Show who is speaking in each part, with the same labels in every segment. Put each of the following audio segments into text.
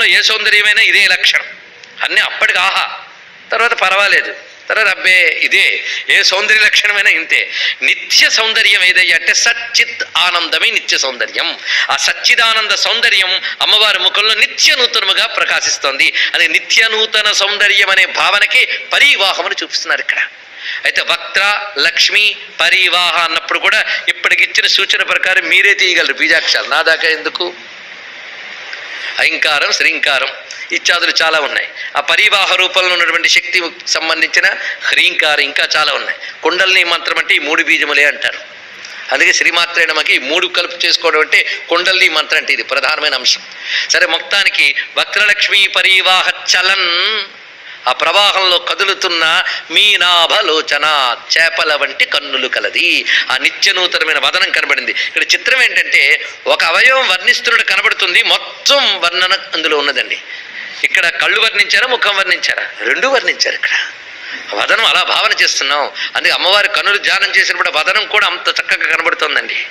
Speaker 1: సౌందర్యంలో ఏ సౌందర్యమైనా ఇదే లక్షణం. అన్నీ అప్పటికి ఆహా. తర్వాత పర్వాలేదు. తర్వాత అబ్బే ఇదే. ఏ సౌందర్య లక్షణమైనా ఇంతే. నిత్య సౌందర్యం ఏదయ్యా అంటే సచ్చిత్ ఆనందమే నిత్య సౌందర్యం. ఆ సచ్చిదానంద సౌందర్యం అమ్మవారి ముఖంలో నిత్య నూతనముగా ప్రకాశిస్తోంది. అది నిత్య నూతన సౌందర్యం అనే భావనకి పరివాహమని చూపిస్తున్నారు ఇక్కడ. అయితే వక్త లక్ష్మి పరివాహ అన్నప్పుడు కూడా ఇప్పటికిచ్చిన సూచన ప్రకారం మీరే తీయగలరు. బీజాక్షాలు నా దాకా ఎందుకు? ఐంకారం శ్రీంకారం ఇత్యాదులు చాలా ఉన్నాయి. ఆ పరివాహ రూపంలో ఉన్నటువంటి శక్తి సంబంధించిన హ్రీంకారం ఇంకా చాలా ఉన్నాయి. కుండలిని మంత్రం అంటే ఈ మూడు బీజములే అంటారు. అందుకే శ్రీమాత్రే నమకి ఈ మూడు కలుపు చేసుకోవడం అంటే కుండలిని మంత్రం అంటే ఇది ప్రధానమైన అంశం. సరే మొత్తానికి వక్రలక్ష్మి పరివాహ చలన్ ఆ ప్రవాహంలో కదులుతున్న మీనాభలోచన చేపల వంటి కన్నులు కలది. ఆ నిత్య నూతనమైన వదనం కనబడింది. ఇక్కడ చిత్రం ఏంటంటే ఒక అవయవం వర్ణిస్తున్నట్టు కనబడుతుంది. మొత్తం వర్ణన అందులో ఉన్నదండి. ఇక్కడ కళ్ళు వర్ణించారా ముఖం వర్ణించారా? రెండు వర్ణించారు ఇక్కడ. వదనం అలా భావన చేస్తున్నాం. అందుకే అమ్మవారి కన్నులు ధ్యానం చేసినప్పుడు వదనం కూడా అంత చక్కగా కనబడుతోందండి.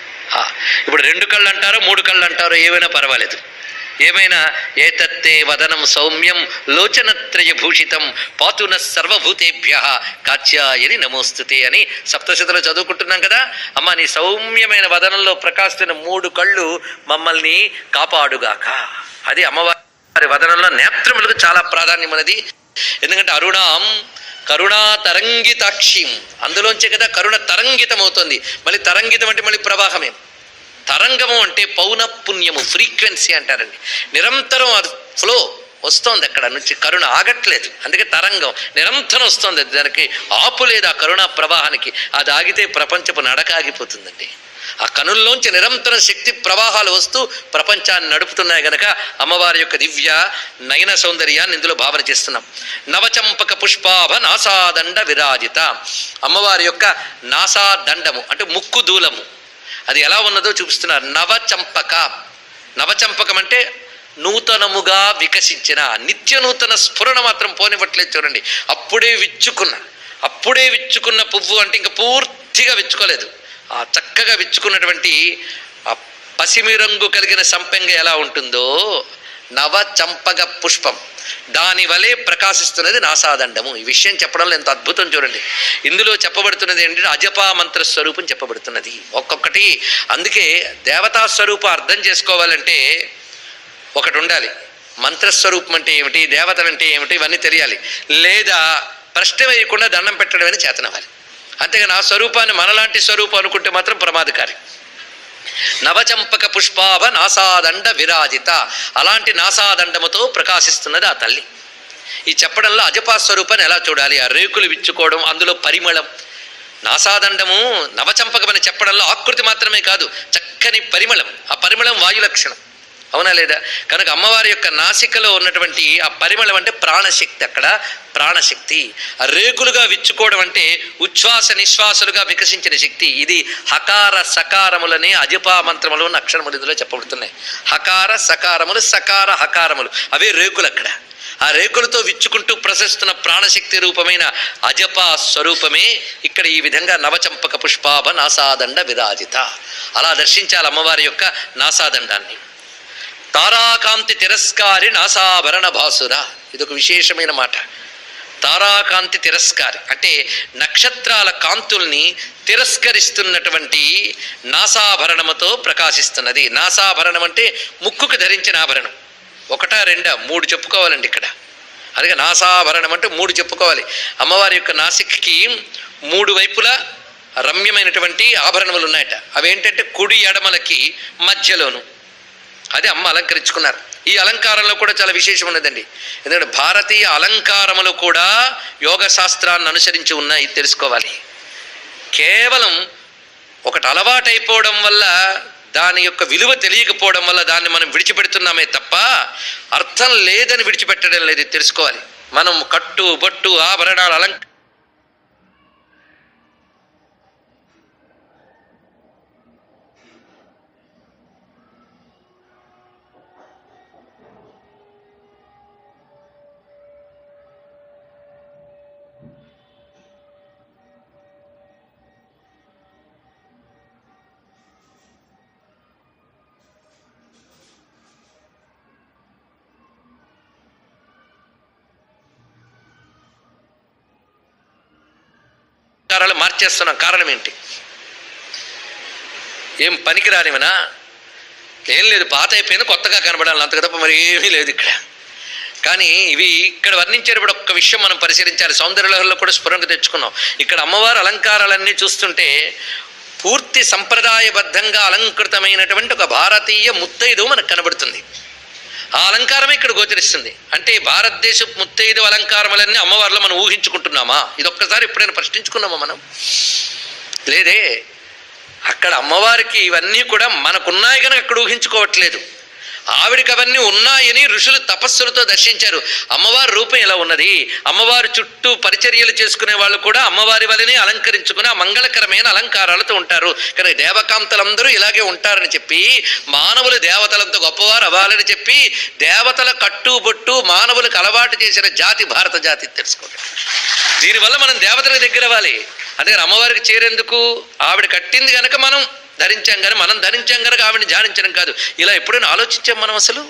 Speaker 1: ఇప్పుడు రెండు కళ్ళు అంటారో మూడు కళ్ళు అంటారో ఏమైనా పర్వాలేదు. ఏమైనా ఏతత్తే వదనం సౌమ్యం లోచనత్రయ భూషితం పాతున సర్వభూతేభ్య కాచ్యాయని నమోస్తుతే అని సప్తశతిలో చదువుకుంటున్నాం కదా? అమ్మ నీ సౌమ్యమైన వదనంలో ప్రకాశిస్తున్న మూడు కళ్ళు మమ్మల్ని కాపాడుగాక. అది అమ్మవారి వదనంలో నేత్రములకు చాలా ప్రాధాన్యమైనది ఎందుకంటే అరుణాం కరుణా తరంగితాక్షిం. అందులోంచే కదా కరుణ తరంగితం అవుతుంది మళ్ళీ తరంగితం అంటే మళ్ళీ ప్రవాహమే. తరంగము అంటే పౌన పుణ్యము ఫ్రీక్వెన్సీ అంటారండి. నిరంతరం అది ఫ్లో వస్తోంది అక్కడ నుంచి కరుణ ఆగట్లేదు. అందుకే తరంగం నిరంతరం వస్తోంది. దానికి ఆపు లేదు ఆ కరుణా ప్రవాహానికి. అది ఆగితే ప్రపంచపు నడక ఆగిపోతుందండి. ఆ కనుల్లోంచి నిరంతరం శక్తి ప్రవాహాలు వస్తూ ప్రపంచాన్ని నడుపుతున్నాయి గనక అమ్మవారి యొక్క దివ్య నయన సౌందర్యాన్ని ఇందులో భావన చేస్తున్నాం. నవచంపక పుష్పాభ నాసాదండ విరాజిత. అమ్మవారి యొక్క నాసాదండము అంటే ముక్కు దూలము. అది ఎలా ఉన్నదో చూపిస్తున్నారు. నవచంపక. నవచంపకం అంటే నూతనముగా వికసించిన నిత్య నూతన స్ఫురణ మాత్రం పోనివ్వట్లేదు చూడండి. అప్పుడే విచ్చుకున్న అప్పుడే విచ్చుకున్న పువ్వు అంటే ఇంకా పూర్తిగా విచ్చుకోలేదు. ఆ చక్కగా విచ్చుకున్నటువంటి ఆ పసిమి రంగు కలిగిన సంపెంగ ఎలా ఉంటుందో? నవ చంపగ పుష్పం. దాని వలె ప్రకాశిస్తున్నది నాసాదండము ఈ విషయం చెప్పడంలో ఎంత అద్భుతం చూడండి. ఇందులో చెప్పబడుతున్నది ఏంటంటే అజపా మంత్ర స్వరూపం చెప్పబడుతున్నది. ఒక్కొక్కటి. అందుకే దేవతా స్వరూపం అర్థం చేసుకోవాలంటే ఒకటి ఉండాలి. మంత్రస్వరూపం అంటే ఏమిటి? దేవతలు అంటే ఏమిటి? ఇవన్నీ తెలియాలి. లేదా ప్రశ్న వేయకుండా దండం పెట్టడమని చేతనవ్వాలి. అంతేగాని ఆ స్వరూపాన్ని మనలాంటి స్వరూపం అనుకుంటే మాత్రం ప్రమాదకారి. నవచంపక పుష్పాభ నాసాదండ విరాజిత. అలాంటి నాసాదండముతో ప్రకాశిస్తున్నది ఆ తల్లి. ఈ చెప్పడంలో అజపా స్వరూపాన్ని ఎలా చూడాలి? ఆ రేకులు విచ్చుకోవడం అందులో పరిమళం. నాసాదండము నవచంపకమని చెప్పడంలో ఆకృతి మాత్రమే కాదు చక్కని పరిమళం. ఆ పరిమళం వాయు లక్షణం అవునా లేదా? కనుక అమ్మవారి యొక్క నాసికలో ఉన్నటువంటి ఆ పరిమళం అంటే ప్రాణశక్తి అక్కడ ప్రాణశక్తి. ఆ రేకులుగా విచ్చుకోవడం అంటే ఉచ్ఛ్వాస నిశ్వాసలుగా వికసించిన శక్తి. ఇది హకార సకారములనే అజపా మంత్రములు ఉన్న అక్షరములు ఇందులో చెప్పబడుతున్నాయి. హకార సకారములు సకార హకారములు. అవే రేకులు అక్కడ. ఆ రేకులతో విచ్చుకుంటూ ప్రశస్తున్న ప్రాణశక్తి రూపమైన అజప స్వరూపమే ఇక్కడ ఈ విధంగా నవచంపక పుష్పాభ నాసాదండ విరాజిత. అలా దర్శించాలి అమ్మవారి యొక్క నాసాదండాన్ని. తారాకాంతి తిరస్కారి నాసాభరణ భాసుర. ఇది ఒక విశేషమైన మాట. తారాకాంతి తిరస్కారి. అంటే నక్షత్రాల కాంతుల్ని తిరస్కరిస్తున్నటువంటి నాసాభరణముతో ప్రకాశిస్తున్నది. నాసాభరణం అంటే ముక్కుకు ధరించిన ఆభరణం. ఒకట రెండా? మూడు చెప్పుకోవాలండి ఇక్కడ. అలాగే నాసాభరణం అంటే మూడు చెప్పుకోవాలి. అమ్మవారి యొక్క నాసిక్కి మూడు వైపులా రమ్యమైనటువంటి ఆభరణములు ఉన్నాయట. అవేంటంటే కుడి ఎడమలకి మధ్యలోను అది అమ్మ అలంకరించుకున్నారు. ఈ అలంకారంలో కూడా చాలా విశేషం ఉన్నదండి. ఎందుకంటే భారతీయ అలంకారములు కూడా యోగ శాస్త్రాన్ని అనుసరించి ఉన్నాయి తెలుసుకోవాలి. కేవలం ఒకటి అలవాటైపోవడం వల్ల దాని యొక్క విలువ తెలియకపోవడం వల్ల దాన్ని మనం విడిచిపెడుతున్నామే తప్ప అర్థం లేదని విడిచిపెట్టడం లేదు తెలుసుకోవాలి. మనం కట్టు బొట్టు ఆభరణాలు అలంక చేస్తున్నాం కారణం ఏంటి? ఏం పనికి రానివనా? ఏం లేదు పాత అయిపోయింది కొత్తగా కనబడాలి అంతకు తప్ప మరి ఏమీ లేదు ఇక్కడ. కానీ ఇవి ఇక్కడ వర్ణించేటప్పుడు ఒక్క విషయం మనం పరిశీలించాలి. సౌందర్యలహరిలో కూడా స్ఫురంగా తెచ్చుకున్నాం. ఇక్కడ అమ్మవారి అలంకారాలన్నీ చూస్తుంటే పూర్తి సంప్రదాయబద్ధంగా అలంకృతమైనటువంటి ఒక భారతీయ ముత్తైదు మనకు కనబడుతుంది. ఆ అలంకారమే ఇక్కడ గోచరిస్తుంది. అంటే భారతదేశ ముత్తైదు అలంకారములన్నీ అమ్మవారిలో మనం ఊహించుకుంటున్నామా? ఇది ఒక్కసారి ఎప్పుడైనా ప్రశ్నించుకున్నామా మనం? లేదే అక్కడ అమ్మవారికి ఇవన్నీ కూడా మనకున్నాయి కనుక అక్కడ ఊహించుకోవట్లేదు. ఆవిడికి అవన్నీ ఉన్నాయని ఋషులు తపస్సులతో దర్శించారు. అమ్మవారి రూపం ఎలా ఉన్నది? అమ్మవారి చుట్టూ పరిచర్యలు చేసుకునే వాళ్ళు కూడా అమ్మవారి వలనే అలంకరించుకుని ఆ మంగళకరమైన అలంకారాలతో ఉంటారు. కానీ దేవకాంతలందరూ ఇలాగే ఉంటారని చెప్పి మానవులు దేవతలంత గొప్పవారు అవ్వాలని చెప్పి దేవతల కట్టుబొట్టు మానవులకు అలవాటు చేసిన జాతి భారత జాతి తెలుసుకోండి. దీనివల్ల మనం దేవతలకు దగ్గర అవ్వాలి. అందుకని అమ్మవారికి చేరేందుకు ఆవిడ కట్టింది కనుక మనం ధరించాం కానీ మనం ధరించాం కనుక ఆవిడని ధ్యానించడం కాదు. ఇలా ఎప్పుడైనా ఆలోచించాం మనం అసలు?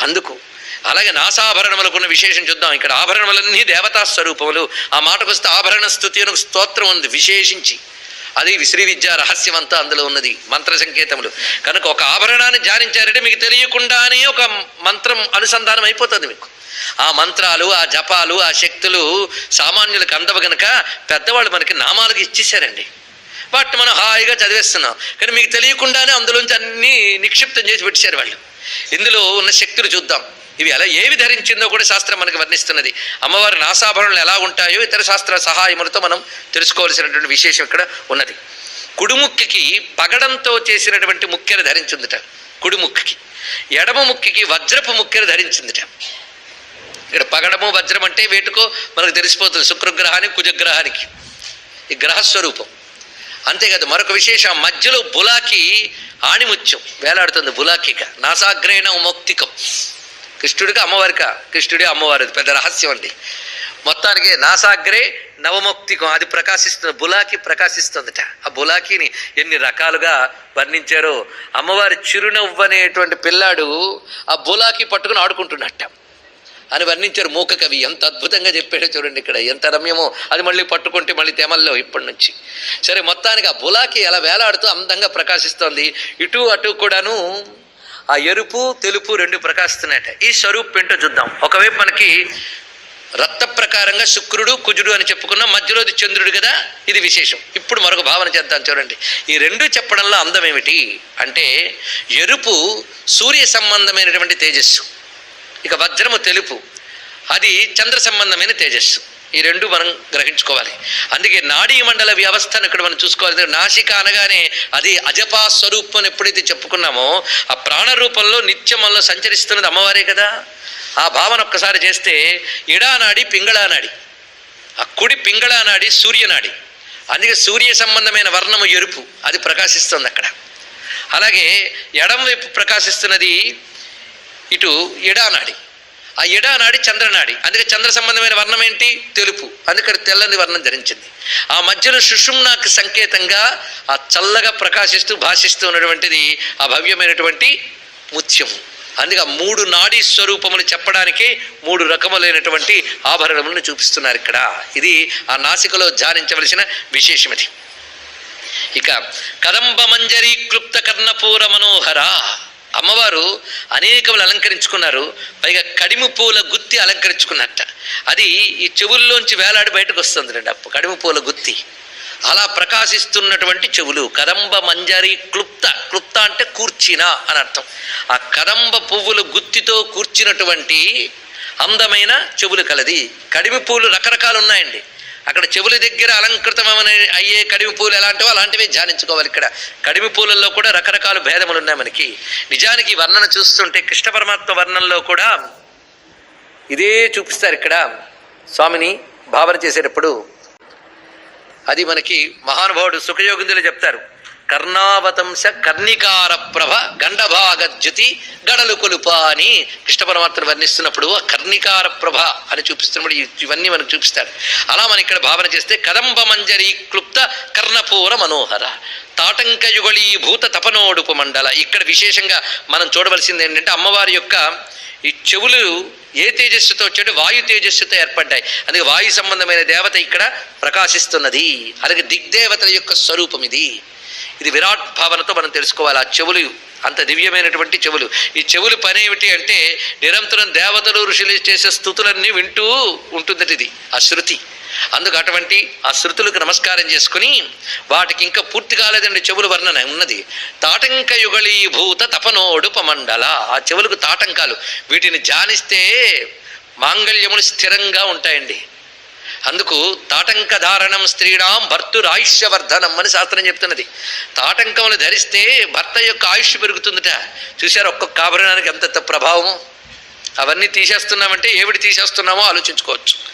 Speaker 1: అందుకు. అలాగే నాసాభరణములకున్న విశేషం చూద్దాం. ఇక్కడ ఆభరణములన్నీ దేవతా స్వరూపములు. ఆ మాటకు వస్తే ఆభరణ స్థుతి అని స్తోత్రం ఉంది. విశేషించి. అది శ్రీ విద్యా రహస్యం అంతా అందులో ఉన్నది. మంత్ర సంకేతములు. కనుక ఒక ఆభరణాన్ని ధ్యానించారంటే మీకు తెలియకుండానే ఒక మంత్రం అనుసంధానం అయిపోతుంది మీకు. ఆ మంత్రాలు ఆ జపాలు ఆ శక్తులు సామాన్యులకు అందవు గనక పెద్దవాళ్ళు మనకి నామాలకు ఇచ్చేశారండి. వాటిని మనం హాయిగా చదివేస్తున్నాం. కానీ మీకు తెలియకుండానే అందులోంచి అన్నీ నిక్షిప్తం చేసి పెట్టారు వాళ్ళు. ఇందులో ఉన్న శక్తులు చూద్దాం. ఇవి ఎలా ఏవి ధరించిందో కూడా శాస్త్రం మనకి వర్ణిస్తున్నది. అమ్మవారి నాసాభరణలు ఎలా ఉంటాయో ఇతర శాస్త్ర సహాయములతో మనం తెలుసుకోవాల్సినటువంటి విశేషం ఇక్కడ ఉన్నది. కుడిముక్కికి పగడంతో చేసినటువంటి ముక్కెను ధరించిందిట. కుడిముక్కికి. ఎడమ ముక్కికి వజ్రపు ముక్కెను ధరించిందిట. ఇక్కడ పగడము వజ్రం అంటే వేటుకో మనకు తెలిసిపోతుంది శుక్రగ్రహానికి కుజగ్రహానికి. ఈ గ్రహస్వరూపం. అంతేకాదు మరొక విశేషం మధ్యలో బులాకి ఆణిముత్యం వేలాడుతుంది బులాకిక నాసాగ్రేణ మౌక్తికం. కృష్ణుడికి అమ్మవారిక? కృష్ణుడి అమ్మవారి పెద్ద రహస్యం అండి. మొత్తానికి నాసాగ్రే నవమౌక్తికం అది ప్రకాశిస్తుంది బులాకి ప్రకాశిస్తుందట. ఆ బులాకిని ఎన్ని రకాలుగా వర్ణించారో అమ్మవారి చిరునవ్వు అనేటువంటి పిల్లాడు ఆ బులాకి పట్టుకుని ఆడుకుంటున్నట్ట. అని వర్ణించారు మూక కవి. ఎంత అద్భుతంగా చెప్పాడో చూడండి ఇక్కడ. ఎంత రమ్యమో. అది మళ్ళీ పట్టుకుంటే మళ్ళీ తెమల్లో ఇప్పటి నుంచి. సరే మొత్తానికి ఆ బులాకి అలా వేలాడుతూ అందంగా ప్రకాశిస్తోంది. ఇటు అటు కూడాను ఆ ఎరుపు తెలుపు రెండు ప్రకాశిస్తున్నాయట. ఈ స్వరూప్ ఏంటో చూద్దాం. ఒకవైపు మనకి రక్త ప్రకారంగా శుక్రుడు కుజుడు అని చెప్పుకున్నాం. మధ్యలోది చంద్రుడు కదా? ఇది విశేషం. ఇప్పుడు మరొక భావన చేద్దాం చూడండి. ఈ రెండు చెప్పడంలో అందం ఏమిటి? అంటే ఎరుపు సూర్య సంబంధమైనటువంటి తేజస్సు. ఇక వజ్రము తెలుపు. అది చంద్ర సంబంధమైన తేజస్సు. ఈ రెండు మనం గ్రహించుకోవాలి. అందుకే నాడీ మండల వ్యవస్థను ఇక్కడ మనం చూసుకోవాలి. నాసిక అనగానే అది అజపా స్వరూపం ఎప్పుడైతే చెప్పుకున్నామో ఆ ప్రాణ రూపంలో నిత్యమంలో సంచరిస్తున్నది అమ్మవారే కదా. ఆ భావన ఒక్కసారి చేస్తే ఇడానాడి పింగళానాడి. ఆ కుడి పింగళానాడి సూర్యనాడి. అందుకే సూర్య సంబంధమైన వర్ణము ఎరుపు. అది ప్రకాశిస్తుంది అక్కడ. అలాగే ఎడం వైపు ప్రకాశిస్తున్నది ఇటు ఎడానాడి ఆ ఎడానాడి చంద్రనాడి అందుకే చంద్ర సంబంధమైన వర్ణం ఏంటి? తెలుపు. అందుకని తెల్లని వర్ణం ధరించింది. ఆ మధ్యలో సుషుమ్నాకి సంకేతంగా ఆ చల్లగా ప్రకాశిస్తూ భాషిస్తూ ఉన్నటువంటిది ఆ భవ్యమైనటువంటి ముత్యము. అందుకే ఆ మూడు నాడీ స్వరూపములు చెప్పడానికి మూడు రకములైనటువంటి ఆభరణములను చూపిస్తున్నారు ఇక్కడ. ఇది ఆ నాసికలో ధ్యానించవలసిన విశేషమది ఇక కదంబ మంజరీ క్లుప్త కర్ణపూర మనోహర. అమ్మవారు అనేకములు అలంకరించుకున్నారు. పైగా కడిమి పూల గుత్తి అలంకరించుకున్నట్ట. అది ఈ చెవుల్లోంచి వేలాడి బయటకు వస్తుంది రండి అప్పు. కడిమి పూల గుత్తి. అలా ప్రకాశిస్తున్నటువంటి చెవులు. కదంబ మంజరి క్లుప్త. క్లుప్త అంటే కూర్చిన అని అర్థం. ఆ కదంబ పువ్వుల గుత్తితో కూర్చినటువంటి అందమైన చెవులు కలది. కడిమి పూలు రకరకాలు ఉన్నాయండి. అక్కడ చెవుల దగ్గర అలంకృతమని అయ్యే కడిమి పూలు ఎలాంటివో అలాంటివే ధ్యానించుకోవాలి ఇక్కడ. కడిమి పూలల్లో కూడా రకరకాల భేదములు ఉన్నాయి మనకి. నిజానికి వర్ణన చూస్తుంటే కృష్ణ పరమాత్మ వర్ణంలో కూడా ఇదే చూపిస్తారు ఇక్కడ. స్వామిని భావన చేసేటప్పుడు అది మనకి మహానుభావుడు సుఖయోగిందులు చెప్తారు. కర్ణావతంశ కర్ణికార ప్రభ గండభాగజ్యుతి గడలు కొలుప అని కృష్ణ పరమాత్మను వర్ణిస్తున్నప్పుడు కర్ణికార ప్రభ అని చూపిస్తున్నప్పుడు ఇవన్నీ మనకు చూపిస్తాడు. అలా మనం ఇక్కడ భావన చేస్తే కదంబ మంజరి క్లుప్త కర్ణపూర మనోహర తాటంకయుగళీ భూత తపనోడుపు మండల. ఇక్కడ విశేషంగా మనం చూడవలసింది ఏంటంటే అమ్మవారి యొక్క ఈ చెవులు ఏ తేజస్సుతో వచ్చాడు వాయు తేజస్సుతో ఏర్పడ్డాయి. అందుకే వాయు సంబంధమైన దేవత ఇక్కడ ప్రకాశిస్తున్నది. అలాగే దిగ్దేవతల యొక్క స్వరూపం ఇది. ఇది విరాట్ భావనతో మనం తెలుసుకోవాలి. ఆ చెవులు అంత దివ్యమైనటువంటి చెవులు. ఈ చెవులు పని ఏమిటి అంటే నిరంతరం దేవతలు ఋషులు చేసే స్థుతులన్నీ వింటూ ఉంటుందట ఇది ఆ శృతి. అందుకు అటువంటి ఆ శృతులకు నమస్కారం చేసుకుని వాటికి ఇంకా పూర్తి కాలేదండి చెవులు వర్ణన. ఉన్నది తాటంక యుగళీభూత తపనోడుపమండల ఆ చెవులకు తాటంకాలు. వీటిని జానిస్తే మాంగళ్యములు స్థిరంగా ఉంటాయండి. అందుకు తాటంక ధారణం స్త్రీడాం భర్తురాయుష్యవర్ధనం అని శాస్త్రం చెప్తున్నది. తాటంకములు ధరిస్తే భర్త యొక్క ఆయుష్ పెరుగుతుందట. చూశారు ఒక్కొక్క ఆభరణానికి ఎంత ప్రభావము? అవన్నీ తీసేస్తున్నామంటే ఏమిటి తీసేస్తున్నామో ఆలోచించుకోవచ్చు.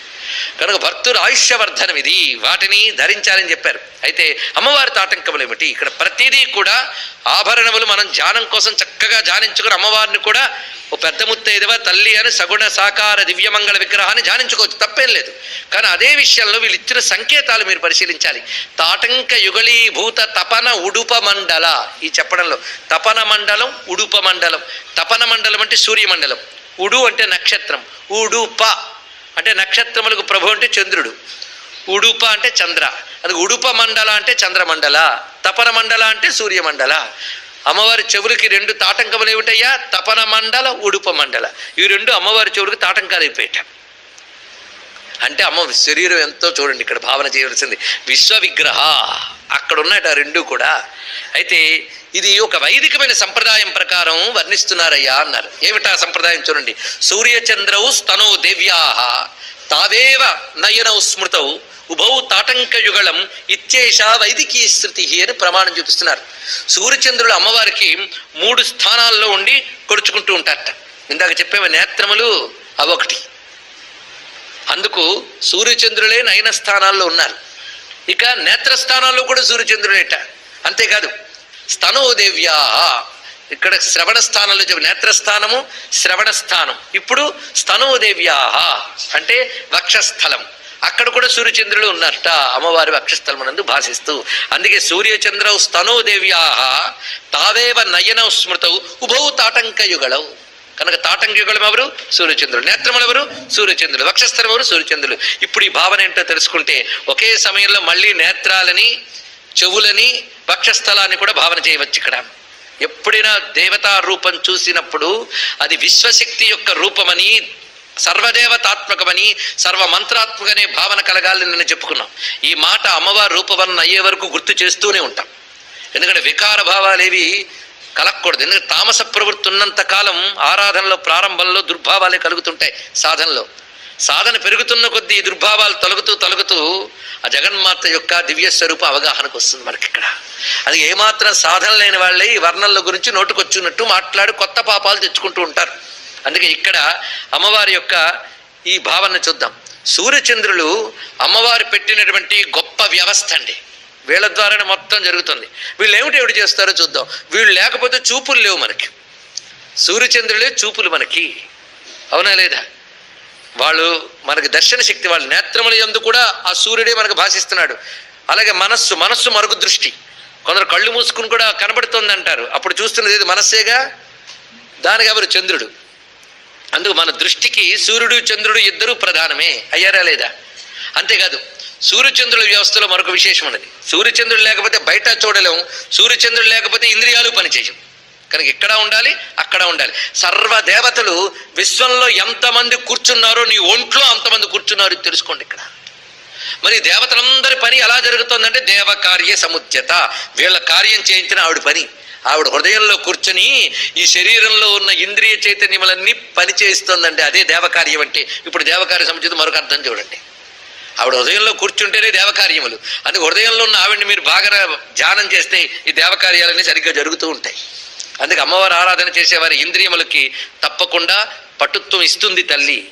Speaker 1: కనుక భక్తుల ఆయుష్యవర్ధనం ఇది వాటిని ధరించాలని చెప్పారు. అయితే అమ్మవారి తాటంకములు ఏమిటి? ఇక్కడ ప్రతిదీ కూడా ఆభరణములు మనం ధ్యానం కోసం చక్కగా ధ్యానించుకుని అమ్మవారిని కూడా ఓ పెద్ద ముత్తైదవ తల్లి అని సగుణ సాకార దివ్యమంగళ విగ్రహాన్ని ధ్యానించుకోవచ్చు. తప్పేం లేదు. కానీ అదే విషయంలో వీళ్ళు ఇచ్చిన సంకేతాలు మీరు పరిశీలించాలి. తాటంక యుగళీభూత తపన ఉడుప మండల. ఈ చెప్పడంలో తపన మండలం ఉడుప మండలం. తపన మండలం అంటే సూర్యమండలం. ఉడు అంటే నక్షత్రం. ఉడుప. అంటే నక్షత్రములకు ప్రభు అంటే చంద్రుడు. ఉడుప అంటే చంద్ర. అది ఉడుప మండల అంటే చంద్రమండల. తపన మండల అంటే సూర్యమండల. అమ్మవారి చెవులకి రెండు తాటంకములు ఏమిటయ్యా? తపన మండల ఉడుప మండల. ఈ రెండు అమ్మవారి చెవులకు తాటంకాలు అయిపోయాట. అంటే అమ్మ శరీరం ఎంతో చూడండి ఇక్కడ భావన చేయవలసింది. విశ్వ విగ్రహ అక్కడ ఉన్నట రెండు కూడా. అయితే ఇది ఒక వైదికమైన సంప్రదాయం ప్రకారం వర్ణిస్తున్నారయ్యా అన్నారు. ఏమిటా సంప్రదాయం చూడండి. సూర్యచంద్రౌ స్తనౌ దేవ్యాహ తావేవ నయనౌ స్మృతౌ ఉభౌ తాటంకయుగళం ఇత్యేషా వైదికీ శృతి అని ప్రమాణం చూపిస్తున్నారు. సూర్యచంద్రుడు అమ్మవారికి మూడు స్థానాల్లో ఉండి కొడుచుకుంటూ ఉంటారట. ఇందాక చెప్పేవి నేత్రములు అవొకటి అందుకు సూర్యచంద్రులే నయన స్థానాల్లో ఉన్నారు. ఇక నేత్రస్థానాల్లో కూడా సూర్యచంద్రుడేట. అంతేకాదు స్తనోదేవ్యా. ఇక్కడ శ్రవణ స్థానంలో చెప్పి నేత్రస్థానము శ్రవణ స్థానం. ఇప్పుడు స్తనోదేవ్యా అంటే వక్షస్థలం. అక్కడ కూడా సూర్యచంద్రులు ఉన్నట్ట అమ్మవారి వక్షస్థలమునందు భాషిస్తూ. అందుకే సూర్యచంద్రౌ స్తనోదేవ్యా తావేవ నయనౌ స్మృతౌ ఉభౌ తాటంకయుగళవు కనుక తాటంకయుగళం ఎవరు? సూర్యచంద్రుడు. నేత్రములు ఎవరు? సూర్యచంద్రుడు వక్షస్థలం ఎవరు? సూర్యచంద్రుడు ఇప్పుడు ఈ భావన ఏంటో తెలుసుకుంటే ఒకే సమయంలో మళ్ళీ నేత్రాలని చెవులని వక్షస్థలాన్ని కూడా భావన చేయవచ్చు ఇక్కడ. ఎప్పుడైనా దేవతా రూపం చూసినప్పుడు అది విశ్వశక్తి యొక్క రూపమని సర్వదేవతాత్మకమని సర్వమంత్రాత్మకనే భావన కలగాలని నేను చెప్పుకున్నాం. ఈ మాట అమ్మవారి రూపవలన అయ్యే వరకు గుర్తు చేస్తూనే ఉంటాం. ఎందుకంటే వికార భావాలేవి కలగకూడదు. ఎందుకంటే తామస ప్రవృత్తి ఉన్నంత కాలం ఆరాధనలో ప్రారంభంలో దుర్భావాలే కలుగుతుంటాయి సాధనలో. సాధన పెరుగుతున్న కొద్దీ దుర్భావాలు తొలగుతూ తొలగుతూ ఆ జగన్మాత యొక్క దివ్య స్వరూప అవగాహనకు వస్తుంది మనకి ఇక్కడ అది ఏమాత్రం సాధన లేని వాళ్ళే ఈ వర్ణనల గురించి నోటుకొచ్చినట్టు మాట్లాడి కొత్త పాపాలు తెచ్చుకుంటూ ఉంటారు. అందుకే ఇక్కడ అమ్మవారి యొక్క ఈ భావన చూద్దాం. సూర్యచంద్రులు అమ్మవారు పెట్టినటువంటి గొప్ప వ్యవస్థ అండి. వీళ్ళ ద్వారానే మొత్తం జరుగుతుంది. వీళ్ళు ఏమిటి ఏమిటి చేస్తారో చూద్దాం. వీళ్ళు లేకపోతే చూపులు లేవు మనకి. సూర్యచంద్రులే చూపులు మనకి. అవునా లేదా? వాళ్ళు మనకి దర్శన శక్తి వాళ్ళ నేత్రముల యందు కూడా ఆ సూర్యుడే మనకు భాషిస్తున్నాడు. అలాగే మనస్సు మనస్సు మరొక దృష్టి. కొందరు కళ్ళు మూసుకుని కూడా కనబడుతుంది అంటారు అప్పుడు చూస్తున్నది ఏది? మనస్సేగా? దానికి ఎవరు? చంద్రుడు. అందుకు మన దృష్టికి సూర్యుడు చంద్రుడు ఇద్దరూ ప్రధానమే. అయ్యారా లేదా? అంతేకాదు సూర్యచంద్రుల వ్యవస్థలో మరొక విశేషం ఉన్నది. సూర్యచంద్రుడు లేకపోతే బయట చూడలేము సూర్యచంద్రుడు లేకపోతే ఇంద్రియాలు పనిచేయవు. కనుక ఇక్కడ ఉండాలి? అక్కడ ఉండాలి. సర్వ దేవతలు విశ్వంలో ఎంతమంది కూర్చున్నారో నీ ఒంట్లో అంతమంది కూర్చున్నారు తెలుసుకోండి ఇక్కడ. మరి దేవతలందరి పని ఎలా జరుగుతుందంటే దేవకార్య సముద్యత. వీళ్ళ కార్యం చేయించిన ఆవిడ పని. ఆవిడ హృదయంలో కూర్చొని ఈ శరీరంలో ఉన్న ఇంద్రియ చైతన్యములన్నీ పనిచేస్తుందండి అదే దేవకార్యం అంటే. ఇప్పుడు దేవకార్య సముచిత మరొక అర్థం చూడండి. ఆవిడ హృదయంలో కూర్చుంటేనే దేవకార్యములు. అందుకు హృదయంలో ఉన్న ఆవిడని మీరు బాగా ధ్యానం చేస్తే ఈ దేవకార్యాలన్నీ సరిగ్గా జరుగుతూ ఉంటాయి. అందుకే అమ్మవారు ఆరాధన చేసేవారి ఇంద్రియములకి తప్పకుండా పటుత్వం ఇస్తుంది తల్లి.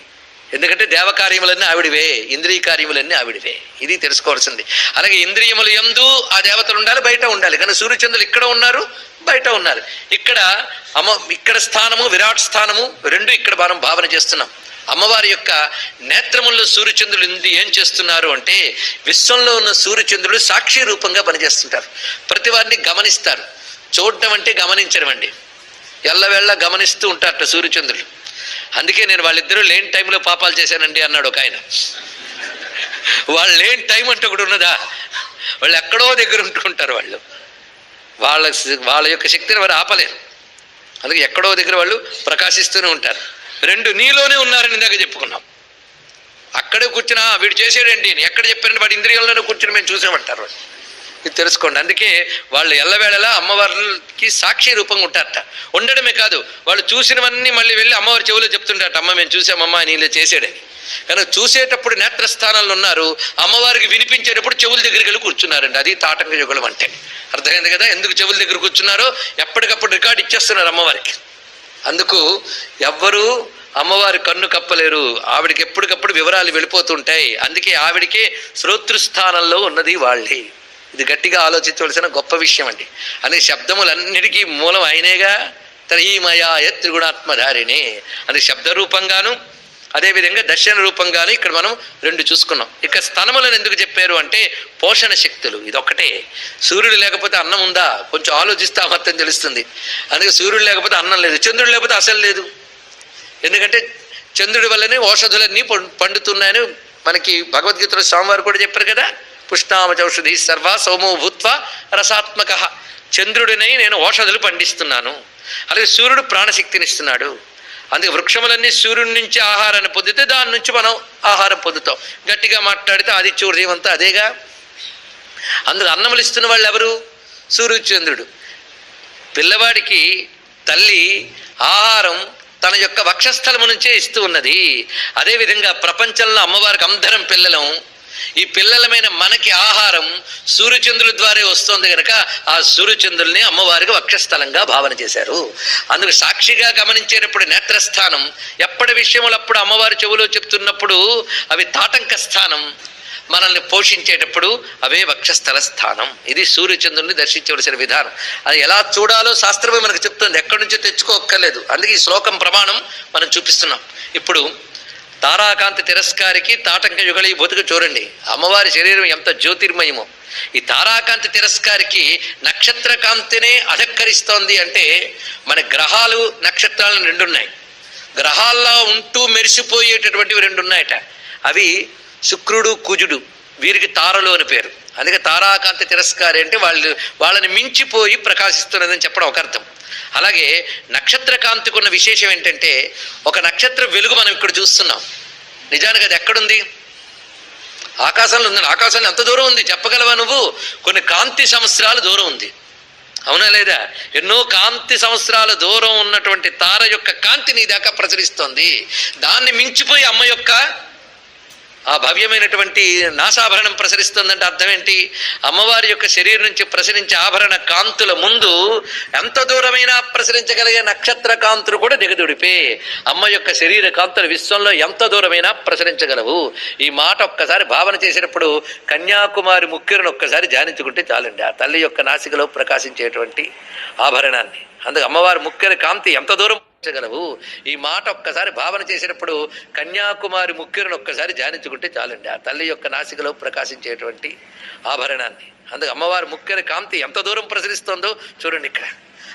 Speaker 1: ఎందుకంటే దేవకార్యములన్నీ ఆవిడివే ఇంద్రియ కార్యములన్నీ ఆవిడివే. ఇది తెలుసుకోవాల్సింది. అలాగే ఇంద్రియములు ఎందు ఆ దేవతలు ఉండాలి బయట ఉండాలి. కానీ సూర్యచంద్రులు ఇక్కడ ఉన్నారు బయట ఉన్నారు. ఇక్కడ అమ్మ ఇక్కడ స్థానము విరాట్ స్థానము రెండు ఇక్కడ మనం భావన చేస్తున్నాం. అమ్మవారి యొక్క నేత్రముల్లో సూర్యచంద్రులు ఎందు ఏం చేస్తున్నారు అంటే విశ్వంలో ఉన్న సూర్యచంద్రుడు సాక్షి రూపంగా పనిచేస్తుంటారు. ప్రతి వారిని గమనిస్తారు. చూడటం అంటే గమనించడం అండి. ఎల్లవేళ్ళ గమనిస్తూ ఉంటారట సూర్యచంద్రుడు అందుకే నేను వాళ్ళిద్దరూ లేని టైంలో పాపాలు చేశానండి అన్నాడు ఒక ఆయన. వాళ్ళు లేని టైం అంటే ఒకటి ఉన్నదా? వాళ్ళు ఎక్కడో దగ్గర ఉంటుంటారు వాళ్ళు. వాళ్ళ వాళ్ళ యొక్క శక్తిని వారు ఆపలేరు. అందుకే ఎక్కడో దగ్గర వాళ్ళు ప్రకాశిస్తూనే ఉంటారు. రెండు నీలోనే ఉన్నారని ఇందాక చెప్పుకున్నాం. అక్కడే కూర్చున్నా వీడు చేసేడండి ఎక్కడ చెప్పారండి వాడి ఇంద్రియాల్లోనే కూర్చుని మేము చూసామంటారు వాళ్ళు. ఇది తెలుసుకోండి. అందుకే వాళ్ళు ఎల్లవేళలా అమ్మవారికి సాక్షి రూపంగా ఉంటారట. ఉండడమే కాదు వాళ్ళు చూసినవన్నీ మళ్ళీ వెళ్ళి అమ్మవారి చెవిలో చెప్తుంటారట అమ్మ మేము చూసామమ్మా అని ఇలా చేసాడని కనుక చూసేటప్పుడు నేత్రస్థానంలో ఉన్నారు అమ్మవారికి వినిపించేటప్పుడు చెవుల దగ్గరికి వెళ్ళి కూర్చున్నారండి అది తాటంక యుగలం అంటే. అర్థమైంది కదా? ఎందుకు చెవుల దగ్గర కూర్చున్నారో? ఎప్పటికప్పుడు రికార్డు ఇచ్చేస్తున్నారు అమ్మవారికి. అందుకు ఎవ్వరూ అమ్మవారి కన్ను కప్పలేరు. ఆవిడకి ఎప్పటికప్పుడు వివరాలు వెళ్ళిపోతుంటాయి. అందుకే ఆవిడికే శ్రోతృస్థానంలో ఉన్నది వాళ్ళే. ఇది గట్టిగా ఆలోచించవలసిన గొప్ప విషయం అండి. అనే శబ్దములన్నిటికీ మూలం ఆయనేగా త్రయీమయా త్రిగుణాత్మధారిణి అది శబ్ద రూపంగాను అదేవిధంగా దర్శన రూపంగాను ఇక్కడ మనం రెండు చూసుకున్నాం. ఇక స్థనములను ఎందుకు చెప్పారు అంటే పోషణ శక్తులు ఇదొక్కటే. సూర్యుడు లేకపోతే అన్నం ఉందా? కొంచెం ఆలోచిస్తే అమర్థం తెలుస్తుంది. అందుకే సూర్యుడు లేకపోతే అన్నం లేదు. చంద్రుడు లేకపోతే అసలు లేదు. ఎందుకంటే చంద్రుడి వల్లనే ఔషధులన్నీ పండుతున్నాయని మనకి భగవద్గీతలో స్వామివారు కూడా చెప్పారు కదా. పుష్ణామచౌషధి సర్వ సోమో భూత్వ రసాత్మక. చంద్రుడినై నేను ఔషధులు పండిస్తున్నాను. అలాగే సూర్యుడు ప్రాణశక్తిని ఇస్తున్నాడు. అందుకే వృక్షములన్నీ సూర్యుడి నుంచి ఆహారాన్ని పొందితే దాని నుంచి మనం ఆహారం పొందుతాం. గట్టిగా మాట్లాడితే ఆదిత్య ఉదయం అంతా అదేగా? అందుకు అన్నములు ఇస్తున్న వాళ్ళు ఎవరు? సూర్యచంద్రుడు. పిల్లవాడికి తల్లి ఆహారం తన యొక్క వక్షస్థలము నుంచే ఇస్తూ ఉన్నది. అదేవిధంగా ప్రపంచంలో అమ్మవారికి అందరం పిల్లలం. ఈ పిల్లలమైన మనకి ఆహారం సూర్యచంద్రుల ద్వారా వస్తుంది కనుక ఆ సూర్యచంద్రుల్ని అమ్మవారికి వక్షస్థలంగా భావన చేశారు. అందుకు సాక్షిగా గమనించేటప్పుడు నేత్రస్థానం ఎప్పటి విషయములు అప్పుడు అమ్మవారి చెవులో చెప్తున్నప్పుడు అవి తాటంక స్థానం మనల్ని పోషించేటప్పుడు అవే వక్షస్థల స్థానం. ఇది సూర్యచంద్రుని దర్శించవలసిన విధానం. అది ఎలా చూడాలో శాస్త్రమే మనకు చెప్తుంది. ఎక్కడి నుంచో తెచ్చుకోక్కర్లేదు. అందుకే ఈ శ్లోకం ప్రమాణం మనం చూపిస్తున్నాం. ఇప్పుడు తారాకాంతి తిరస్కారికి తాటంక యుగళి బతుకు చూడండి. అమ్మవారి శరీరం ఎంత జ్యోతిర్మయమో. ఈ తారాకాంతి తిరస్కారికి నక్షత్రకాంతినే అధక్కరిస్తోంది అంటే మన గ్రహాలు నక్షత్రాలు రెండున్నాయి గ్రహాల్లో ఉంటూ మెరిసిపోయేటటువంటివి రెండున్నాయట అవి శుక్రుడు కుజుడు వీరికి తారలు అని పేరు. అందుకే తారాకాంతి తిరస్కారి అంటే వాళ్ళు వాళ్ళని మించిపోయి ప్రకాశిస్తున్నదని చెప్పడం ఒక అర్థం. అలాగే నక్షత్ర కాంతికి ఉన్న విశేషం ఏంటంటే ఒక నక్షత్ర వెలుగు మనం ఇక్కడ చూస్తున్నాం. నిజానికి అది ఎక్కడుంది? ఆకాశంలో ఉంది. ఆకాశంలో ఎంత దూరం ఉంది? చెప్పగలవా నువ్వు? కొన్ని కాంతి సంవత్సరాలు దూరం ఉంది. అవునా లేదా? ఎన్నో కాంతి సంవత్సరాల దూరం ఉన్నటువంటి తార యొక్క కాంతి నీ దాకా ప్రసరిస్తోంది. దాన్ని మించిపోయి అమ్మ యొక్క ఆ భవ్యమైనటువంటి నాసాభరణం ప్రసరిస్తుందంటే అర్థం ఏంటి? అమ్మవారి యొక్క శరీరం నుంచి ప్రసరించే ఆభరణ కాంతుల ముందు ఎంత దూరమైనా ప్రసరించగలిగే నక్షత్ర కాంతులు కూడా దిగదుడిపే అమ్మ యొక్క శరీర కాంతులు విశ్వంలో ఎంత దూరమైనా ప్రసరించగలవు. ఈ మాట ఒక్కసారి భావన చేసినప్పుడు కన్యాకుమారి ముక్కిరను ఒక్కసారి ధ్యానించుకుంటే చాలండి. ఆ తల్లి యొక్క నాసికలో ప్రకాశించేటువంటి ఆభరణాన్ని. అందుకు అమ్మవారి ముఖ్యుల కాంతి ఎంత దూరం గలవు ఈ మాట ఒక్కసారి భావన చేసినప్పుడు కన్యాకుమారి ముఖ్యులను ఒక్కసారి ధ్యానించుకుంటే చాలండి. ఆ తల్లి యొక్క నాసికలో ప్రకాశించేటువంటి ఆభరణాన్ని. అందుకు అమ్మవారి ముఖ్యుల కాంతి ఎంత దూరం ప్రసరిస్తుందో చూడండి ఇక్కడ.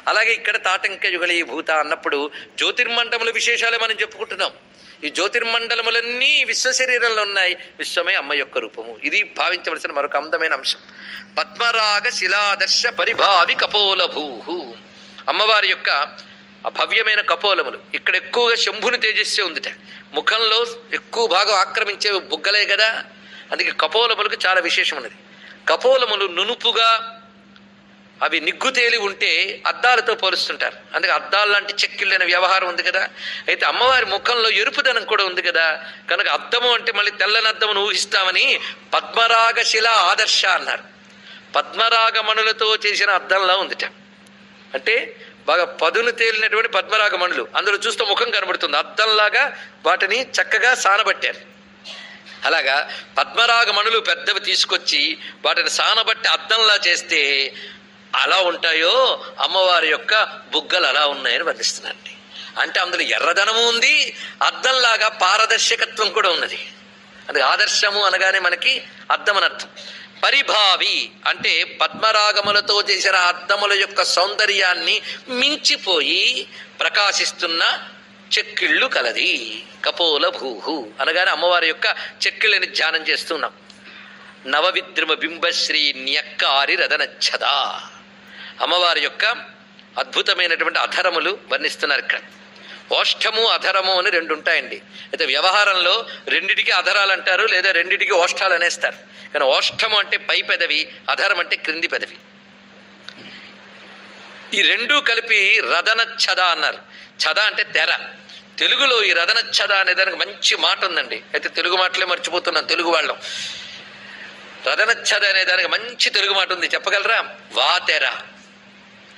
Speaker 1: అలాగే ఇక్కడ తాటంక యుగలి భూత అన్నప్పుడు జ్యోతిర్మండముల విశేషాలే మనం చెప్పుకుంటున్నాం. ఈ జ్యోతిర్మండలములన్నీ విశ్వ శరీరంలో ఉన్నాయి. విశ్వమే అమ్మ యొక్క రూపము. ఇది భావించవలసిన మరొక అందమైన అంశం. పద్మరాగ శిలాదర్శ పరిభావి కపోల భూహు అమ్మవారి యొక్క ఆ భవ్యమైన కపోలములు. ఇక్కడ ఎక్కువగా శంభుని తేజస్సే ఉందిట. ముఖంలో ఎక్కువ భాగం ఆక్రమించే బుగ్గలే కదా? అందుకే కపోలములకు చాలా విశేషమైనది కపోలములు నునుపుగా అవి నిగ్గు తేలి ఉంటే అద్దాలతో పోలుస్తుంటారు. అందుకే అద్దాలు లాంటి చెక్కిళ్ళైన వ్యవహారం ఉంది కదా? అయితే అమ్మవారి ముఖంలో ఎరుపుదనం కూడా ఉంది కదా? కనుక అద్దము అంటే మళ్ళీ తెల్లని అద్దమును ఊహిస్తామని పద్మరాగశిల ఆదర్శ అన్నారు. పద్మరాగమణులతో చేసిన అద్దంలా ఉందిట. అంటే బాగా పదును తేలినటువంటి పద్మరాగ మణులు అందులో చూస్తే ముఖం కనబడుతుంది. అద్దంలాగా వాటిని చక్కగా సానబట్టారు. అలాగా పద్మరాగ మణులు పెద్దవి తీసుకొచ్చి వాటిని సానబట్టి అద్దంలా చేస్తే అలా ఉంటాయో? అమ్మవారి యొక్క బుగ్గలు అలా ఉన్నాయని వర్ణిస్తున్నారండి. అంటే అందులో ఎర్రదనము ఉంది అద్దంలాగా పారదర్శకత్వం కూడా ఉన్నది. అది ఆదర్శము అనగానే మనకి అర్థం అని అర్థం పరిభావి అంటే పద్మరాగములతో చేసిన అద్దముల యొక్క సౌందర్యాన్ని మించిపోయి ప్రకాశిస్తున్న చెక్కిళ్ళు కలది. కపోల భూహు అనగానే అమ్మవారి యొక్క చెక్కిళ్ళని ధ్యానం చేస్తున్నాం. నవవిద్రుమ బింబశ్రీ న్యక్కారి రదనచ్చదా అమ్మవారి యొక్క అద్భుతమైనటువంటి అధరములు వర్ణిస్తున్నారు ఇక్కడ. ఓష్ఠము అధరము అని రెండు ఉంటాయండి అయితే వ్యవహారంలో రెండిటికి అధరాలు అంటారు లేదా రెండిటికి ఓష్ఠాలు అనేస్తారు. కానీ ఓష్ఠము అంటే పై పెదవి అధరం అంటే క్రింది పెదవి. ఈ రెండూ కలిపి రదన ఛద అన్నారు. ఛద అంటే తెర. తెలుగులో ఈ రదన ఛద అనే దానికి మంచి మాట ఉందండి. అయితే తెలుగు మాటలే మర్చిపోతున్నాం తెలుగు వాళ్ళం. రదన ఛద అనే దానికి మంచి తెలుగు మాట ఉంది చెప్పగలరా? వా తెర.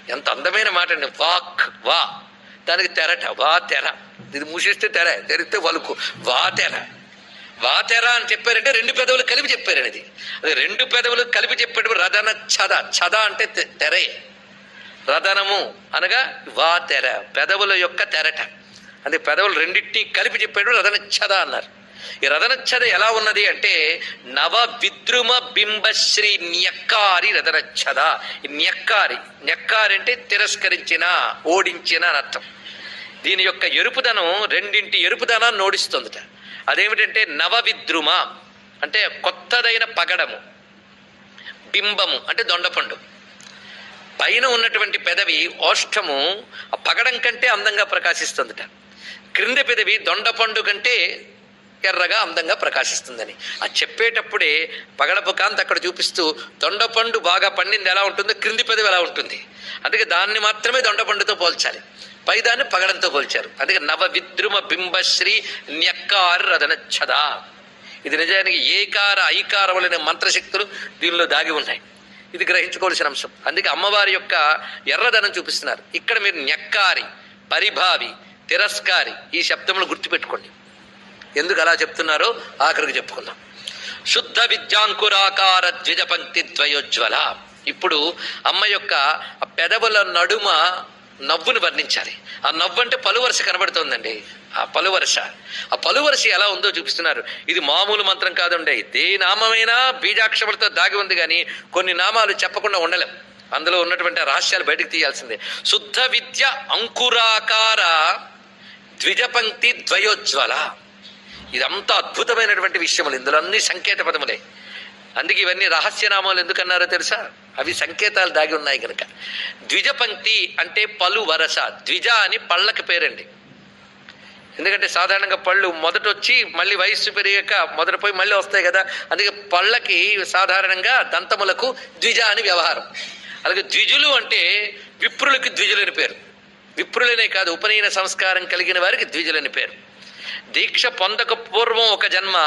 Speaker 1: ఎంత అందమైన మాట అండి. వాక్ వా. దానికి తెరట వా తెర. ఇది మూసిస్తే తెర తెరిస్తే వలుకు. వా తెర. వా తెర అని చెప్పారంటే రెండు పెదవులు కలిపి చెప్పారని ఇది అది రెండు పెదవులు కలిపి చెప్పేటప్పుడు రదన చద చద అంటే తె- తెరే రదనము అనగా వా తెర. పెదవుల యొక్క తెరట. అంటే పెదవులు రెండింటినీ కలిపి చెప్పేటప్పుడు రదన చద అన్నారు. ఈ రథనచ్చద ఎలా ఉన్నది అంటే నవ విద్రుమ బింబశ్రీ న్యక్కారి రథనచ్చద న్యక్కారి న్యక్కారి అంటే తిరస్కరించిన ఓడించిన అని అర్థం. దీని యొక్క ఎరుపుదనం రెండింటి ఎరుపుదనాన్ని ఓడిస్తుందట అదేమిటంటే నవ విద్రుమ అంటే కొత్తదైన పగడము బింబము అంటే దొండపండు. పైన ఉన్నటువంటి పెదవి ఓష్టము ఆ పగడం కంటే అందంగా ప్రకాశిస్తుందట. క్రింద పెదవి దొండపండు కంటే ఎర్రగా అందంగా ప్రకాశిస్తుందని. ఆ చెప్పేటప్పుడే పగడపు కాంతి అక్కడ చూపిస్తూ దొండపండు బాగా పండింది ఎలా ఉంటుందో క్రింది పెదవి ఎలా ఉంటుంది? అందుకే దాన్ని మాత్రమే దొండపండుతో పోల్చాలి. పైదాన్ని పగడంతో పోల్చారు. అందుకే నవ విద్రుమ బింబశ్రీ న్యక్కారు రదనచ్చద ఇది నిజానికి ఏకార ఐకారములైన మంత్రశక్తులు దీనిలో దాగి ఉన్నాయి. ఇది గ్రహించుకోవాల్సిన అంశం. అందుకే అమ్మవారి యొక్క ఎర్రదనం చూపిస్తున్నారు. ఇక్కడ మీరు న్యక్కారి పరిభావి తిరస్కారి ఈ శబ్దములు గుర్తుపెట్టుకోండి. ఎందుకు అలా చెప్తున్నారో ఆఖరికి చెప్పుకుందాం. శుద్ధ విద్యాంకురాకార ద్విజ పంక్తి ద్వయోజ్వల. ఇప్పుడు అమ్మ యొక్క పెదవుల నడుమ నవ్వును వర్ణించాలి. ఆ నవ్వు అంటే పలువరస కనబడుతోందండి. ఆ పలువరస ఆ పలువరస ఎలా ఉందో చూపిస్తున్నారు. ఇది మామూలు మంత్రం కాదండి. ఏ నామైనా బీజాక్షములతో దాగి ఉంది కానీ కొన్ని నామాలు చెప్పకుండా ఉండలేం. అందులో ఉన్నటువంటి రహస్యాలు బయటకు తీయాల్సిందే. శుద్ధ విద్య అంకురాకార ద్విజపంక్తి ద్వయోజ్వల. ఇదంతా అద్భుతమైనటువంటి విషయములు. ఇందులో అన్ని సంకేత పదములే అందుకే ఇవన్నీ రహస్యనామాలు ఎందుకన్నారో తెలుసా? అవి సంకేతాలు దాగి ఉన్నాయి కనుక ద్విజ పంక్తి అంటే పలు వరస. ద్విజ అని పళ్ళకి పేరండి. ఎందుకంటే సాధారణంగా పళ్ళు మొదట వచ్చి మళ్ళీ వయస్సు పెరిగాక మొదట పోయి మళ్ళీ వస్తాయి కదా. అందుకే పళ్ళకి సాధారణంగా దంతములకు ద్విజ అని వ్యవహారం. అలాగే ద్విజులు అంటే విప్రులకి ద్విజులని పేరు. విప్రులనే కాదు ఉపనయన సంస్కారం కలిగిన వారికి ద్విజులని పేరు. దీక్ష పొందక పూర్వం ఒక జన్మ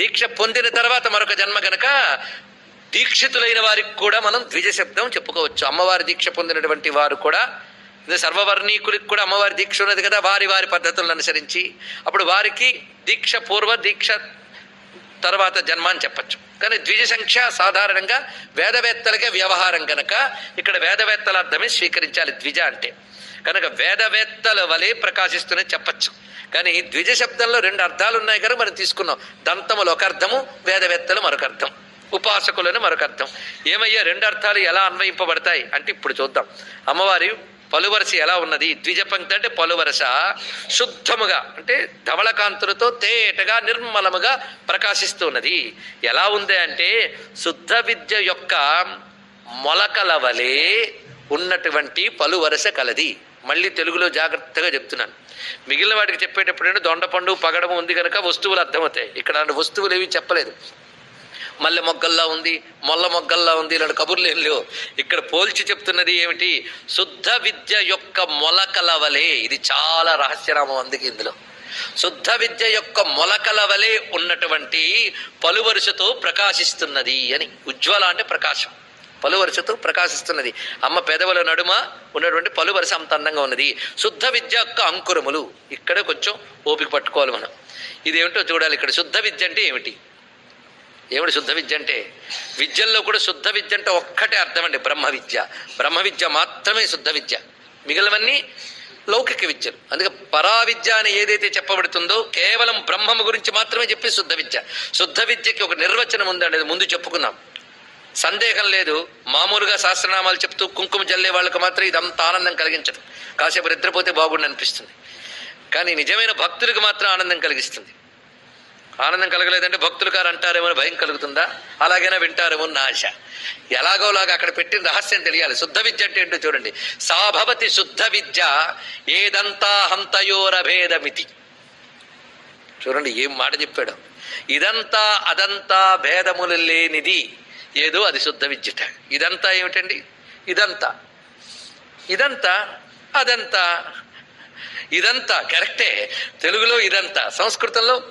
Speaker 1: దీక్ష పొందిన తర్వాత మరొక జన్మ గనక దీక్షితులైన వారికి కూడా మనం ద్విజ శబ్దం చెప్పుకోవచ్చు. అమ్మవారి దీక్ష పొందినటువంటి వారు కూడా ఇది సర్వవర్ణీకులకు కూడా అమ్మవారి దీక్ష ఉన్నది కదా వారి వారి పద్ధతులను అనుసరించి అప్పుడు వారికి దీక్ష పూర్వ దీక్ష తర్వాత జన్మ అని చెప్పచ్చు. కానీ ద్విజ సంఖ్య సాధారణంగా వేదవేత్తలకే వ్యవహారం కనుక ఇక్కడ వేదవేత్తల అర్థమే స్వీకరించాలి ద్విజ అంటే. కనుక వేదవేత్తల వలె ప్రకాశిస్తూనే చెప్పచ్చు. కానీ ద్విజ శబ్దంలో రెండు అర్థాలు ఉన్నాయి కనుక మనం తీసుకున్నాం. దంతములు ఒక అర్థము వేదవేత్తలు మరొక అర్థం. ఉపాసకులను మరొక అర్థం. ఏమయ్యా రెండు అర్థాలు ఎలా అన్వయింపబడతాయి? అంటే ఇప్పుడు చూద్దాం. అమ్మవారి పలువరస ఎలా ఉన్నది? ద్విజ పంక్తి అంటే పలువరస శుద్ధముగా అంటే ధవళకాంతులతో తేటగా నిర్మలముగా ప్రకాశిస్తున్నది. ఎలా ఉంది అంటే శుద్ధ విద్య యొక్క మొలకల వలె ఉన్నటువంటి పలువరస కలది. మళ్ళీ తెలుగులో జాగ్రత్తగా చెప్తున్నాను. మిగిలిన వాటికి చెప్పేటప్పుడైనా దొండపండు పగడము ఉంది కనుక వస్తువులు అర్థమవుతాయి. ఇక్కడ అలాంటి వస్తువులు ఏవి చెప్పలేదు. మల్లె మొగ్గల్లా ఉంది మొల్ల మొగ్గల్లా ఉంది ఇలాంటి కబుర్లు ఏం లేవు. ఇక్కడ పోల్చి చెప్తున్నది ఏమిటి? శుద్ధ విద్య యొక్క మొలకల వలె ఇది చాలా రహస్యనామం అందుకే ఇందులో. శుద్ధ విద్య యొక్క మొలకల వలె ఉన్నటువంటి పలువరుసతో ప్రకాశిస్తున్నది అని ఉజ్వల అంటే ప్రకాశం. పలువరుసతో ప్రకాశిస్తున్నది. అమ్మ పెదవుల నడుమ ఉన్నటువంటి పలువరుస అంత అందంగా ఉన్నది. శుద్ధ విద్య యొక్క అంకురములు. ఇక్కడ కొంచెం ఓపిక పట్టుకోవాలి మనం. ఇదేమిటో చూడాలి ఇక్కడ. శుద్ధ విద్య అంటే ఏమిటి? ఏమిటి శుద్ధ విద్య అంటే? విద్యల్లో కూడా శుద్ధ విద్య అంటే ఒక్కటే అర్థం అండి. బ్రహ్మ విద్య. బ్రహ్మ విద్య మాత్రమే శుద్ధ విద్య. మిగిలినవన్నీ లౌకిక విద్యలు. అందుకే పరా విద్య అని ఏదైతే చెప్పబడుతుందో కేవలం బ్రహ్మము గురించి మాత్రమే చెప్పి శుద్ధ విద్య. శుద్ధ విద్యకి ఒక నిర్వచనం ఉందండి అది ముందు చెప్పుకుందాం సందేహం లేదు. మామూలుగా శాస్త్రనామాలు చెప్తూ కుంకుమ జల్లే వాళ్ళకి మాత్రం ఇదంతా ఆనందం కలిగించదు కాసేపు నిద్రపోతే బాగుండి అనిపిస్తుంది. కానీ నిజమైన భక్తులకు మాత్రం ఆనందం కలిగిస్తుంది. ఆనందం కలగలేదంటే భక్తులు గారు అంటారేమో అని భయం కలుగుతుందా? అలాగైనా వింటారేమో నా ఆశ. ఎలాగోలాగా అక్కడ పెట్టిన రహస్యం తెలియాలి. శుద్ధ విద్య అంటే ఏంటో చూడండి. సాభవతి శుద్ధ విద్య ఏదంతా హంతయోరభేదమితి. చూడండి ఏం మాట చెప్పాడు. ఇదంతా అదంతా భేదములు లేనిది. ఏదో అది శుద్ధ విద్యట ఇదంతా ఏమిటండి? ఇదంతా. ఇదంతా అదంతా. ఇదంతా కరెక్టే. తెలుగులో ఇదంతా సంస్కృతంలో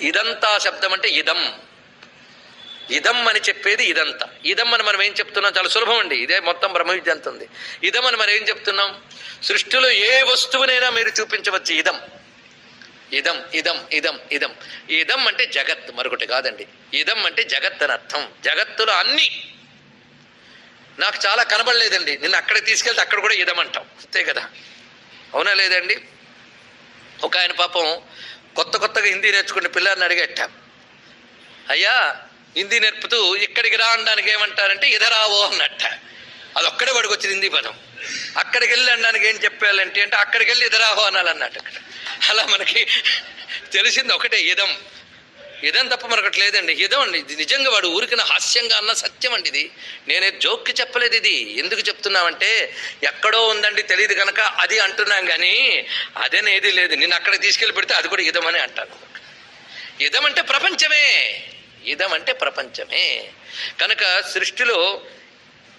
Speaker 1: ఇదంతా శబ్దం అంటే ఇదం. ఇదం అని చెప్పేది ఇదంతా. ఇదం అని మనం ఏం చెప్తున్నాం? చాలా సులభం అండి. ఇదే మొత్తం బ్రహ్మ విద్య అంత ఉంది. ఇదం అని మనం ఏం చెప్తున్నాం? సృష్టిలో ఏ వస్తువునైనా మీరు చూపించవచ్చు ఇదం. ఇదం ఇదం ఇదం ఇదం. ఇదం అంటే జగత్ మరొకటి కాదండి. ఇదం అంటే జగత్ అని అర్థం. జగత్తులో అన్నీ. నాకు చాలా కనబడలేదండి. నిన్ను అక్కడికి తీసుకెళ్తే అక్కడ కూడా ఇదం అంటాం. అంతే కదా? అవునా లేదండి ఒక ఆయన పాపం కొత్త కొత్తగా హిందీ నేర్చుకునే పిల్లల్ని అడిగట్ట అయ్యా హిందీ నేర్పుతూ ఇక్కడికి రా అనడానికి ఏమంటారంటే ఇదరావో అన్నట్ట. అది ఒక్కడే వాడికి వచ్చింది హిందీ పదం. అక్కడికి వెళ్ళి అనడానికి ఏం చెప్పాలంటే అంటే అక్కడికి వెళ్ళి ఇదరావో అనాలన్నట్టు అక్కడ. అలా మనకి తెలిసింది ఒకటే ఇదం. ఇదం తప్ప మరొకటి లేదండి. ఇదం అండి. ఇది నిజంగా వాడు ఊరికిన హాస్యంగా అన్న సత్యం అండి ఇది. నేనే జోక్కి చెప్పలేదు ఇది. ఎందుకు చెప్తున్నామంటే ఎక్కడో ఉందండి తెలియదు కనుక అది అంటున్నాం కానీ అదేనేది లేదు. నేను అక్కడ తీసుకెళ్ళి పెడితే అది కూడా ఇదమని అంటాను ఇదం అంటే ప్రపంచమే. ఇదం అంటే ప్రపంచమే. కనుక సృష్టిలో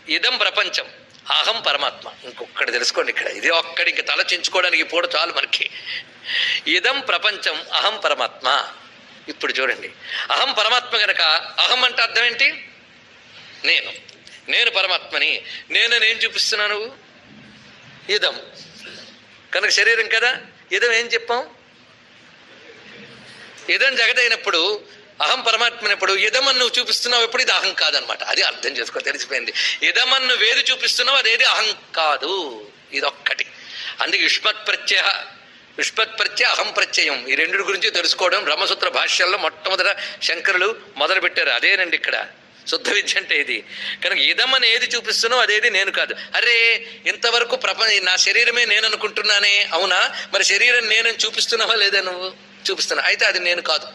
Speaker 1: ఇదం ప్రపంచం. అహం పరమాత్మ. ఇంకొక్కటి తెలుసుకోండి ఇక్కడ. ఇది ఒక్కడి ఇంక తలచించుకోవడానికి పూట చాలు మనకి. ఇదం ప్రపంచం అహం పరమాత్మ. ఇప్పుడు చూడండి. అహం పరమాత్మ గనక అహం అంటే అర్థం ఏంటి? నేను. నేను పరమాత్మని. నేను ఏం చూపిస్తున్నాను ఇదం. కనుక శరీరం కదా? ఇదం ఏం చెప్పాం? ఇదం జగదైనప్పుడు అహం పరమాత్మనప్పుడు ఇదమని నువ్వు చూపిస్తున్నావు ఎప్పుడు? ఇది అహం కాదనమాట. అది అర్థం చేసుకో తెలిసిపోయింది. ఇదమన్ను వేది చూపిస్తున్నావు అదేది అహం కాదు. ఇదొక్కటి. అందుకే యుష్మత్ ప్రత్యయ యుష్మత్ ప్రత్యయ అహం ప్రత్యయం. ఈ రెండు గురించి తెలుసుకోవడం బ్రహ్మసూత్ర భాష్యాల్లో మొట్టమొదట శంకరులు మొదలుపెట్టారు. అదేనండి ఇక్కడ. శుద్ధ విద్య అంటే ఇది. కనుక ఇదమని ఏది చూపిస్తున్నావు అదేది నేను కాదు. అరే ఇంతవరకు ప్రపంచ నా శరీరమే నేను అనుకుంటున్నానే. అవునా? మరి శరీరం నేనని చూపిస్తున్నావా లేదా నువ్వు? చూపిస్తున్నా. అయితే అది నేను కాదు.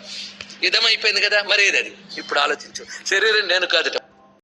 Speaker 1: ఇదమైపోయింది కదా మరి అది ఇప్పుడు ఆలోచించు. శరీరం నేను కాదు